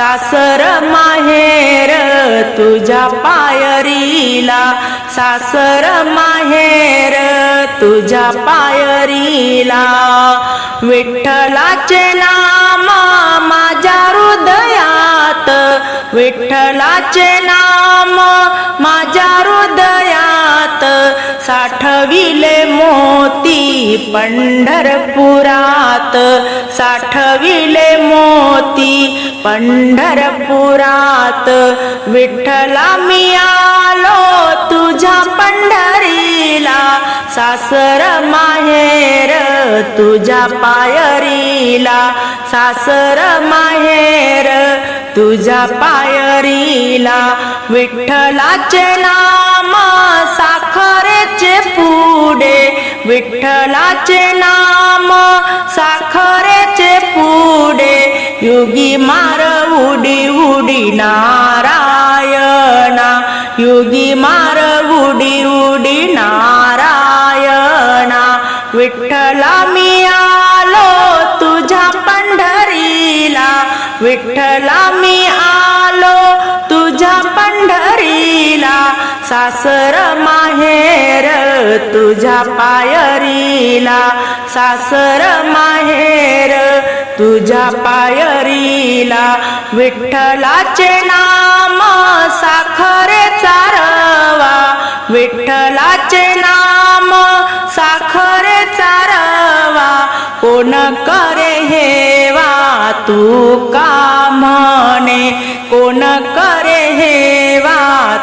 सासर माहेर तुझ्या पायरीला. सासर माहेर तुझ्या पायरीला. विठ्ठलाचे नाम माझ्या हृदयात. विठ्ठलाचे नाम माझ्या हृदयात. साठविले मोती पंढरपुरात. साठविले मोती पंढरपुरात. विठ्ठला मी आलो तुझ्या पंढरीला. सासर माहेर तुझ्या पायरीला. सासर माहेर तुझ्या पायरीला. विठ्ठलाचे नाव साखरेचे पुढे विठ्ठलाचे नाम. साखरेचे पुढे युगी मार उडी उडी नारायणा. युगी मार उडी उडी नारायणा. विठ्ठला मी आलो तुझ्या पंढरीला. विठ्ठला मी सासर माहेर तुझ्या पायरीला. सासर माहेर तुझ्या पायरीला. विठ्ठलाचे नाम साखरे चारवा. विठ्ठलाचे नाम साखरे चारवा. कोण करे हेवा तू का म्हणे? कोण करे हेवा